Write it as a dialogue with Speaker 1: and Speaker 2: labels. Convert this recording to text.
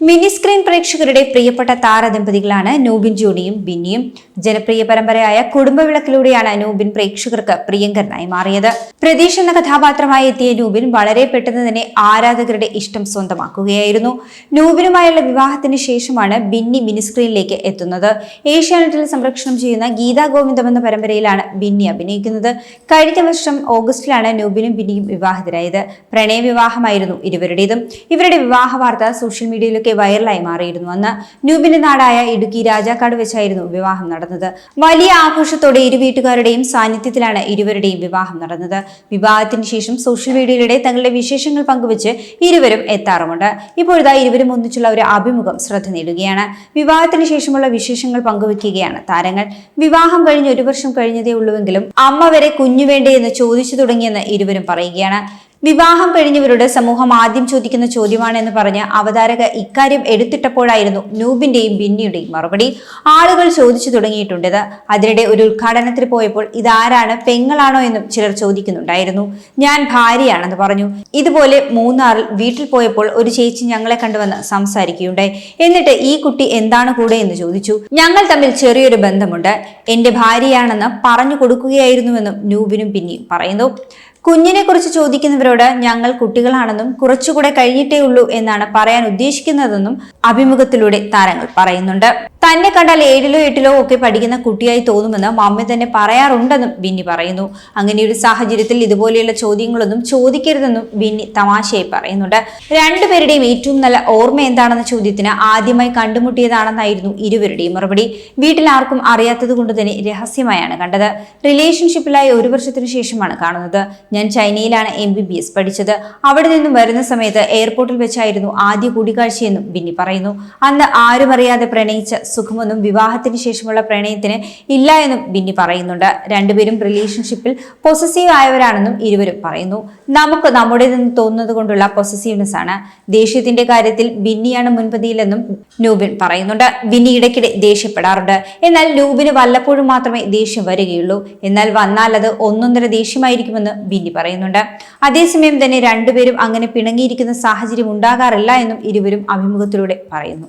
Speaker 1: Mini screen പ്രേക്ഷകരുടെ പ്രിയപ്പെട്ട താരദമ്പതികളാണ് നൂബിൻ ജോണിയും ബിന്നിയും. ജനപ്രിയ പരമ്പരയായ കുടുംബവിളക്കിലൂടെയാണ് നൂബിൻ പ്രേക്ഷകർക്ക് പ്രിയങ്കരനായി മാറിയത്. പ്രതീഷ് എന്ന കഥാപാത്രമായി എത്തിയ നൂബിൻ വളരെ പെട്ടെന്ന് തന്നെ ആരാധകരുടെ ഇഷ്ടം സ്വന്തമാക്കുകയായിരുന്നു. നൂബിനുമായുള്ള വിവാഹത്തിന് ശേഷമാണ് ബിന്നി മിനി സ്ക്രീനിലേക്ക് എത്തുന്നത്. ഏഷ്യാനെറ്റിൽ സംരക്ഷണം ചെയ്യുന്ന ഗീതാ ഗോവിന്ദം എന്ന പരമ്പരയിലാണ് ബിന്നി അഭിനയിക്കുന്നത്. കഴിഞ്ഞ വർഷം ഓഗസ്റ്റിലാണ് നൂബിനും ബിന്നിയും വിവാഹിതരായത്. പ്രണയ വിവാഹമായിരുന്നു ഇരുവരുടേതും. ഇവരുടെ വിവാഹ വാർത്ത സോഷ്യൽ മീഡിയയിലൊക്കെ വൈറലായി മാറിയിരുന്നു. അന്ന് ന്യൂബിന്റെ നാടായ ഇടുക്കി രാജാക്കാട് വെച്ചായിരുന്നു വിവാഹം നടന്നത്. വലിയ ആഘോഷത്തോടെ ഇരു വീട്ടുകാരുടെയും സാന്നിധ്യത്തിലാണ് ഇരുവരുടെയും വിവാഹം നടന്നത്. വിവാഹത്തിന് ശേഷം സോഷ്യൽ മീഡിയയിലൂടെ തങ്ങളുടെ വിശേഷങ്ങൾ പങ്കുവച്ച് ഇരുവരും എത്താറുമുണ്ട്. ഇപ്പോഴത്തെ ഇരുവരും ഒന്നിച്ചുള്ള ഒരു അഭിമുഖം ശ്രദ്ധ നേടുകയാണ്. വിവാഹത്തിന് ശേഷമുള്ള വിശേഷങ്ങൾ പങ്കുവെക്കുകയാണ് താരങ്ങൾ. വിവാഹം കഴിഞ്ഞ് ഒരു വർഷം കഴിഞ്ഞതേ ഉള്ളൂവെങ്കിലും അമ്മ വരെ കുഞ്ഞു വേണ്ടേ എന്ന് ചോദിച്ചു തുടങ്ങിയെന്ന് ഇരുവരും പറയുകയാണ്. വിവാഹം കഴിഞ്ഞവരോട് സമൂഹം ആദ്യം ചോദിക്കുന്ന ചോദ്യമാണെന്ന് പറഞ്ഞ് അവതാരക ഇക്കാര്യം എടുത്തിട്ടപ്പോഴായിരുന്നു നൂബിന്റെയും ബിന്നിയുടെയും മറുപടി. ആളുകൾ ചോദിച്ചു തുടങ്ങിയിട്ടുണ്ടത് അതിനിടെ ഒരു ഉദ്ഘാടനത്തിൽ പോയപ്പോൾ ഇതാരാണ്? പെങ്ങളാണോ എന്നും ചിലർ ചോദിക്കുന്നുണ്ടായിരുന്നു. ഞാൻ ഭാര്യയാണെന്ന് പറഞ്ഞു. ഇതുപോലെ മൂന്നാറിൽ വീട്ടിൽ പോയപ്പോൾ ഒരു ചേച്ചി ഞങ്ങളെ കണ്ടുവന്ന് സംസാരിക്കുകയുണ്ടായി. എന്നിട്ട് ഈ കുട്ടി എന്താണ് കൂടെ എന്ന് ചോദിച്ചു. ഞങ്ങൾ തമ്മിൽ ചെറിയൊരു ബന്ധമുണ്ട്. എന്റെ ഭാര്യയാണെന്ന് പറഞ്ഞു കൊടുക്കുകയായിരുന്നുവെന്നും നൂബിനും ബിന്നിയും പറയുന്നു. കുഞ്ഞിനെ കുറിച്ച് ചോദിക്കുന്നവരോട് ഞങ്ങൾ കുട്ടികളാണെന്നും കുറച്ചുകൂടെ കഴിഞ്ഞിട്ടേ ഉള്ളൂ എന്നാണ് പറയാൻ ഉദ്ദേശിക്കുന്നതെന്നും അഭിമുഖത്തിലൂടെ താരങ്ങൾ പറയുന്നുണ്ട്. തന്നെ കണ്ടാൽ ഏഴിലോ എട്ടിലോ ഒക്കെ പഠിക്കുന്ന കുട്ടിയായി തോന്നുമെന്ന് മമ്മി തന്നെ പറയാറുണ്ടെന്നും ബിന്നി പറയുന്നു. അങ്ങനെ ഒരു സാഹചര്യത്തിൽ ഇതുപോലെയുള്ള ചോദ്യങ്ങളൊന്നും ചോദിക്കരുതെന്നും ബിന്നി തമാശയായി പറയുന്നുണ്ട്. രണ്ടുപേരുടെയും ഏറ്റവും നല്ല ഓർമ്മ എന്താണെന്ന ചോദ്യത്തിന് ആദ്യമായി കണ്ടുമുട്ടിയതാണെന്നായിരുന്നു ഇരുവരുടെയും മറുപടി. വീട്ടിൽ ആർക്കും അറിയാത്തത് കൊണ്ട് തന്നെ രഹസ്യമായാണ് കണ്ടത്. റിലേഷൻഷിപ്പിലായി ഒരു വർഷത്തിനു ശേഷമാണ് കാണുന്നത്. ഞാൻ ചൈനയിലാണ് എം ബി ബി എസ് പഠിച്ചത്. അവിടെ നിന്നും വരുന്ന സമയത്ത് എയർപോർട്ടിൽ വെച്ചായിരുന്നു ആദ്യ കൂടിക്കാഴ്ചയെന്നും ബിന്നി പറയുന്നു. അന്ന് ആരും അറിയാതെ പ്രണയിച്ച സുഖമൊന്നും വിവാഹത്തിന് ശേഷമുള്ള പ്രണയത്തിന് ഇല്ല എന്നും ബിന്നി പറയുന്നുണ്ട്. രണ്ടുപേരും റിലേഷൻഷിപ്പിൽ പൊസസീവ് ആയവരാണെന്നും ഇരുവരും പറയുന്നു. നമുക്ക് നമ്മുടേതെന്ന് തോന്നുന്നത് കൊണ്ടുള്ള പൊസസീവ്നെസ് ആണ്. ദേഷ്യത്തിന്റെ കാര്യത്തിൽ ബിന്നിയാണ് മുൻപതിയിലെന്നും നൂബിൻ പറയുന്നുണ്ട്. ബിന്നി ഇടയ്ക്കിടെ ദേഷ്യപ്പെടാറുണ്ട്. എന്നാൽ നൂബിന് വല്ലപ്പോഴും മാത്രമേ ദേഷ്യം വരികയുള്ളൂ. എന്നാൽ വന്നാൽ അത് ഒന്നൊന്നര ദേഷ്യമായിരിക്കുമെന്ന് ബിന്നി പറയുന്നുണ്ട്. അതേസമയം തന്നെ രണ്ടുപേരും അങ്ങനെ പിണങ്ങിയിരിക്കുന്ന സാഹചര്യം ഉണ്ടാകാറില്ല എന്നും ഇരുവരും അഭിമുഖത്തിലൂടെ പറയുന്നു.